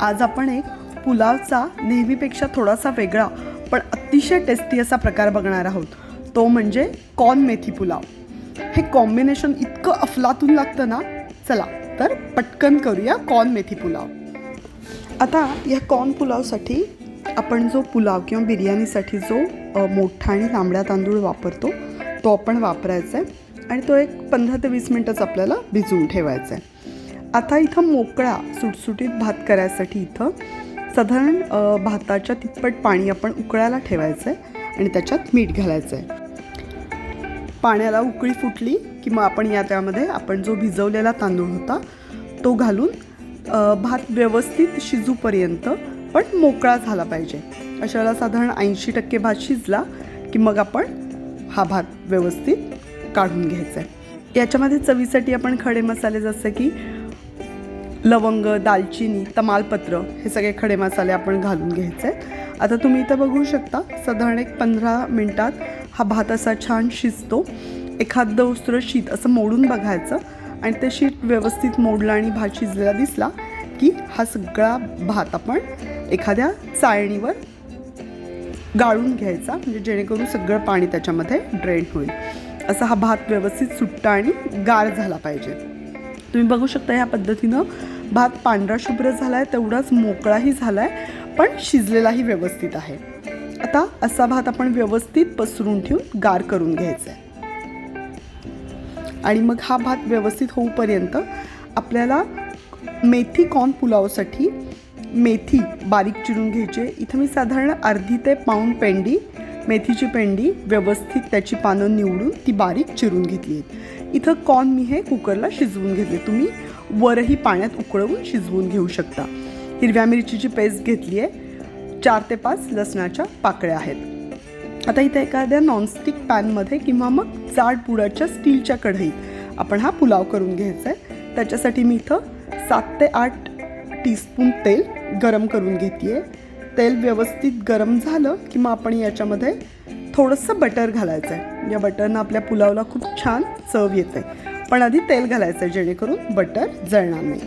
आज आपण एक पुलावचा नेहमीपेक्षा थोडासा वेगळा पण अतिशय टेस्टी असा प्रकार बघणार आहोत. तो म्हणजे कॉर्न मेथी पुलाव. हे कॉम्बिनेशन इतकं अफलातून लागतं ना? चला तर पटकन करूया कॉर्न मेथी पुलाव. आता या कॉर्न पुलावसाठी आपण जो पुलाव किंवा बिर्याणीसाठी जो मोठा आणि लांबडा तांदूळ वापरतो तो आपण वापरायचा आहे आणि तो एक पंधरा ते वीस मिनटंच आपल्याला भिजवून ठेवायचा आहे आता इथं मोकळा सुटसुटीत भात करायसाठी इथं साधारण भाताच्या तिप्पट पाणी आपण उकळायला ठेवायचं आहे आणि त्याच्यात मीठ घालायचं आहे पाण्याला उकळी फुटली की मग आपण या त्यामध्ये आपण जो भिजवलेला तांदूळ होता तो घालून भात व्यवस्थित शिजूपर्यंत पण मोकळा झाला पाहिजे. अशा वेळेला साधारण ऐंशी टक्के भात शिजला की मग आपण हा भात व्यवस्थित काढून घ्यायचा आहे याच्यामध्ये चवीसाठी आपण खडे मसाले जसं की लवंग दालचिनी तमालपत्र हे सगळे खडे मसाले आपण घालून घ्यायचे आहेत. आता तुम्ही इथं बघू शकता साधारण एक पंधरा मिनटात हा भात असा छान शिजतो. एखादं दुसरं शीत असं मोडून बघायचं आणि ते शीत व्यवस्थित मोडलं आणि भात शिजलेला दिसला की हा सगळा भात आपण एखाद्या चाळणीवर गाळून घ्यायचा म्हणजे जेणेकरून सगळं पाणी त्याच्यामध्ये ड्रेन होईल. असा हा भात व्यवस्थित सुट्टा आणि गार झाला पाहिजे. तुम्ही बघू शकता ह्या पद्धतीनं भात पांढरा शुभ्र झाला आहे तेवढाच मोकळाही झाला आहे पण शिजलेलाही व्यवस्थित आहे. आता असा भात आपण व्यवस्थित पसरून ठेवून गार करून घ्यायचा आहे आणि मग हा भात व्यवस्थित होऊपर्यंत आपल्याला मेथी कॉर्न पुलावसाठी मेथी बारीक चिरून घ्यायची. आहे. इथं मी साधारण अर्धी ते पाऊण पेंडी मेथीची पेंडी व्यवस्थित त्याची पानं निवडून ती बारीक चिरून घेतली आहेत. इथं कॉर्न मी हे कुकरला शिजवून घेतले तुम्ही वरही पाण्यात उकळवून शिजवून घेऊ शकता. हिरव्या मिरचीची पेस्ट घेतली आहे. चार ते पाच लसणाच्या पाकळ्या आहेत. आता इथं एखाद्या नॉनस्टिक पॅनमध्ये किंवा मग जाड पुडाच्या स्टीलच्या कढईत आपण हा पुलाव करून घ्यायचा आहे. त्याच्यासाठी मी इथं सात ते आठ टीस्पून तेल गरम करून घेते आहे. तेल व्यवस्थित गरम झालं की मग आपण याच्यामध्ये थोडंसं बटर घालायचं आहे या बटरनं आपल्या पुलावला खूप छान चव येते. पण आधी तेल घालायचं आहे जेणेकरून बटर जळणार नाही.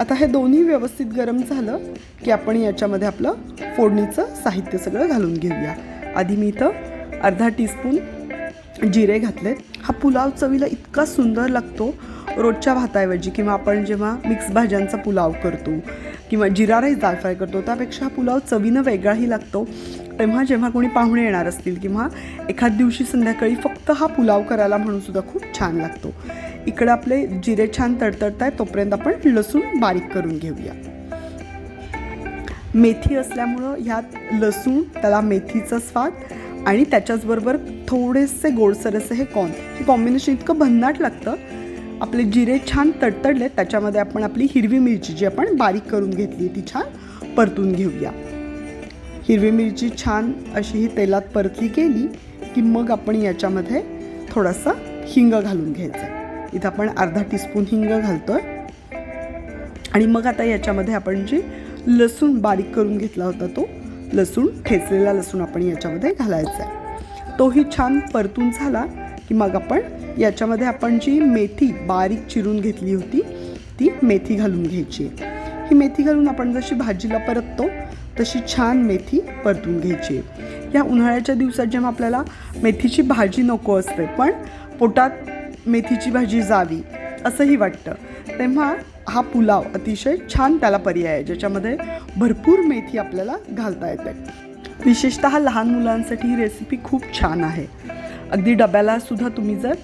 आता हे दोन्ही व्यवस्थित गरम झालं की आपण याच्यामध्ये आपलं फोडणीचं साहित्य सगळं घालून घेऊया. आधी मी इथं अर्धा टीस्पून जिरे घातले हा पुलाव चवीला इतका सुंदर लागतो रोजच्या भाताऐवजी किंवा आपण जेव्हा मिक्स भाज्यांचा पुलाव करतो किंवा जिरा राईस दाल फ्राय करतो त्यापेक्षा हा पुलाव चवीनं वेगळाही लागतो. तेव्हा जेव्हा कोणी पाहुणे येणार असतील किंवा एखाद दिवशी संध्याकाळी फक्त हा पुलाव करायला म्हणून सुद्धा खूप छान लागतो. इकडं आपले जिरे छान तडतडत आहे तोपर्यंत आपण लसूण बारीक करून घेऊया. मेथी असल्यामुळं ह्यात लसूण त्याला मेथीचा स्वाद आणि त्याच्याचबरोबर थोडेसे गोडसर असं हे कॉर्न हे कॉम्बिनेशन इतकं भन्नाट लागतं. आपले जिरे छान तडतडले त्याच्यामध्ये आपण आपली हिरवी मिरची जी आपण बारीक करून घेतली ती छान परतून घेऊया. हिरवी मिरची छान अशी ही तेलात परतली गेली की मग आपण याच्यामध्ये थोडासा हिंग घालून घ्यायचा. इथं आपण अर्धा टीस्पून हिंग घालतो आहे आणि मग आता याच्यामध्ये आपण जी लसूण बारीक करून घेतला होता तो लसूण ठेचलेला लसूण आपण याच्यामध्ये घालायचा आहे. तोही छान परतून झाला की मग आपण याच्यामध्ये आपण जी मेथी बारीक चिरून घेतली होती ती मेथी घालून घ्यायची आहे. ही मेथी घालून आपण जशी भाजीला परततो तशी छान मेथी परतून घ्यायची. आहे या उन्हाळ्याच्या दिवसात जेव्हा आपल्याला मेथीची भाजी नको असते पण पोटात मेथीची भाजी जावी असंही वाटतं. तेव्हा हा पुलाव अतिशय छान त्याला पर्याय आहे ज्याच्यामध्ये भरपूर मेथी आपल्याला घालता येते. विशेषतः लहान मुलांसाठी ही रेसिपी खूप छान आहे. अगदी डब्याला सुद्धा तुम्ही जर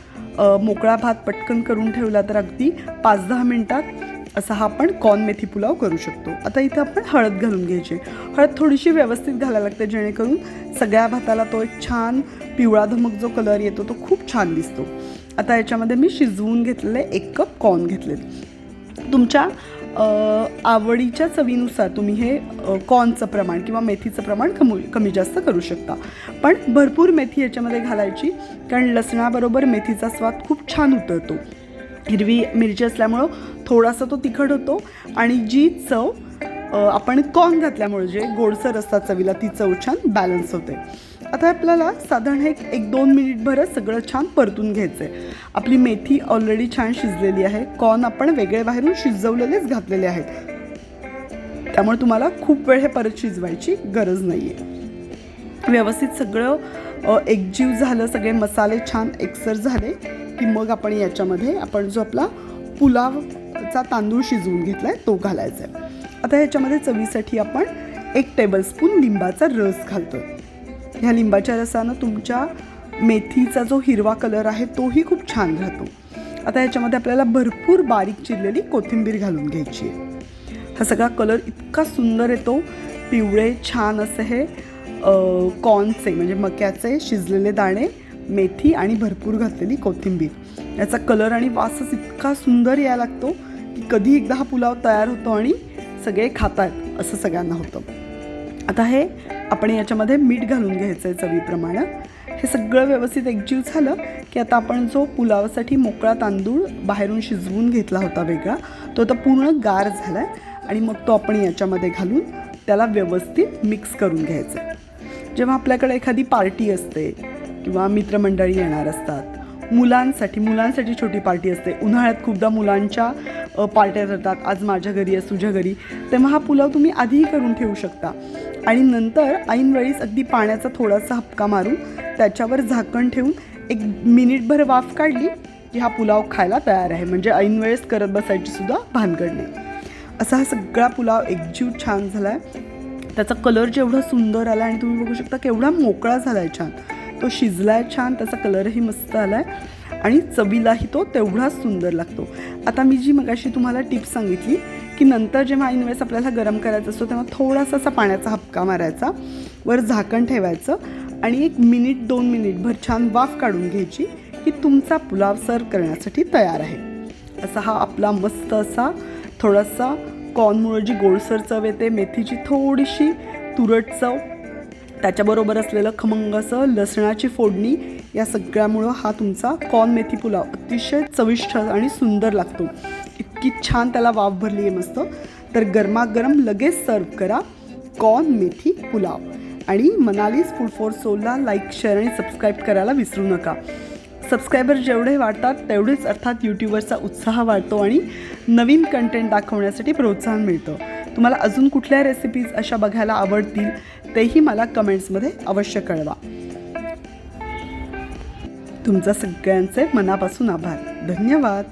मोकळा भात पटकन करून ठेवला तर अगदी पाच दहा मिनटात असा हा आपण कॉर्न मेथी पुलाव करू शकतो. आता इथं आपण हळद घालून घ्यायची हळद थोडीशी व्यवस्थित घालायला लागते जेणेकरून सगळ्या भाताला तो एक छान पिवळा धमक जो कलर येतो तो खूप छान दिसतो. आता याच्यामध्ये मी शिजवून घेतलेले एक कप कॉर्न घेतले तुमच्या आवडीच्या चवीनुसार तुम्ही हे कॉर्नचं प्रमाण किंवा मेथीचं प्रमाण कमू कमी जास्त करू शकता. पण भरपूर मेथी याच्यामध्ये घालायची कारण लसणाबरोबर मेथीचा स्वाद खूप छान उतरतो. हिरवी मिरची असल्यामुळं थोडासा तो तिखट होतो आणि जी चव आपण कॉर्न घातल्यामुळे जे गोडसर असतात चवीला ती चव छान बॅलन्स होते. आता आपल्याला साधारण एक एक दोन मिनिटभरच सगळं छान परतून घ्यायचं आहे आपली मेथी ऑलरेडी छान शिजलेली आहे. कॉर्न आपण वेगळे बाहेरून शिजवलेलेच घातलेले आहेत. त्यामुळे तुम्हाला खूप वेळ हे परत शिजवायची गरज नाही आहे व्यवस्थित सगळं एकजीव झालं सगळे मसाले छान एकसर झाले. की मग आपण याच्यामध्ये आपण जो आपला पुलावचा तांदूळ शिजवून घेतला आहे तो घालायचा आहे आता ह्याच्यामध्ये चवीसाठी आपण एक टेबलस्पून लिंबाचा रस घालतो ह्या लिंबाच्या रसानं तुमच्या मेथीचा जो हिरवा कलर आहे तोही खूप छान राहतो. आता ह्याच्यामध्ये आपल्याला भरपूर बारीक चिरलेली कोथिंबीर घालून घ्यायची आहे. हा सगळा कलर इतका सुंदर येतो पिवळे छान असे हे कॉर्नचे म्हणजे मक्याचे शिजलेले दाणे मेथी आणि भरपूर घातलेली कोथिंबीर. याचा कलर आणि वासच इतका सुंदर यायला लागतो की कधी एकदा हा पुलाव तयार होतो आणि सगळे खातात असं सगळ्यांना होतं. आता हे आपण याच्यामध्ये मीठ घालून घ्यायचं आहे चवीप्रमाणे. हे सगळं व्यवस्थित एकजीव झालं की आता आपण जो पुलावासाठी मोकळा तांदूळ बाहेरून शिजवून घेतला होता वेगळा तो आता पूर्ण गार झाला आहे आणि मग तो आपण याच्यामध्ये घालून त्याला व्यवस्थित मिक्स करून घ्यायचं आहे जेव्हा आपल्याकडे एखादी पार्टी असते किंवा मित्रमंडळी येणार असतात. मुलांसाठी मुलांसाठी छोटी पार्टी असते. उन्हाळ्यात खूपदा मुलांच्या पार्ट्या करतात. आज माझ्या घरी आहे तुझ्या घरी. तेव्हा हा पुलाव तुम्ही आधीही करून ठेवू शकता. आणि नंतर ऐनवेळीस अगदी पाण्याचा थोडासा हपका मारून त्याच्यावर झाकण ठेवून एक मिनिटभर वाफ काढली की हा पुलाव खायला तयार आहे. म्हणजे ऐनवेळेस करत बसायची सुद्धा भानगड नाही. असा हा सगळा पुलाव एकजीव छान झाला आहे त्याचा कलर जेवढा सुंदर आला आणि तुम्ही बघू शकता केवढा मोकळा झाला आहे छान. तो शिजला आहे छान त्याचा कलरही मस्त आला आहे आणि चवीलाही तो तेवढाच सुंदर लागतो. आता मी जी मगाशी तुम्हाला टिप्स सांगितली की नंतर जेव्हा ऐनवेळेस आपल्याला गरम करायचा असतो तेव्हा थोडासा असा पाण्याचा हपका मारायचा वर झाकण ठेवायचं आणि एक मिनिट दोन मिनिटभर छान वाफ काढून घ्यायची की तुमचा पुलाव सर्व करण्यासाठी तयार आहे. असा हा आपला मस्त असा थोडासा कॉर्नमुळं जी गोडसर चव येते मेथीची थोडीशी तुरट चव त्याच्याबरोबर असलेलं खमंग असं लसणाची फोडणी या सगळ्यामुळं हा तुमचा कॉर्न मेथी पुलाव अतिशय चविष्ट आणि सुंदर लागतो. इतकी छान त्याला वाफ भरली आहे मस्त. तर गरमागरम लगेच सर्व करा कॉर्न मेथी पुलाव. आणि मनालीज फूड फॉर सोलला लाईक शेअर आणि सबस्क्राईब करायला विसरू नका. सबस्क्रायबर जेवढे वाढतात तेवढेच अर्थात यूट्यूबवरचा उत्साह वाढतो आणि नवीन कंटेंट दाखवण्यासाठी प्रोत्साहन मिळतं. तुम्हाला अजून कुठल्या रेसिपीज अशा बघायला आवडतील तेही मला कमेंट्समध्ये अवश्य कळवा. तुमचा सगळ्यांचे मनापासून आभार. धन्यवाद.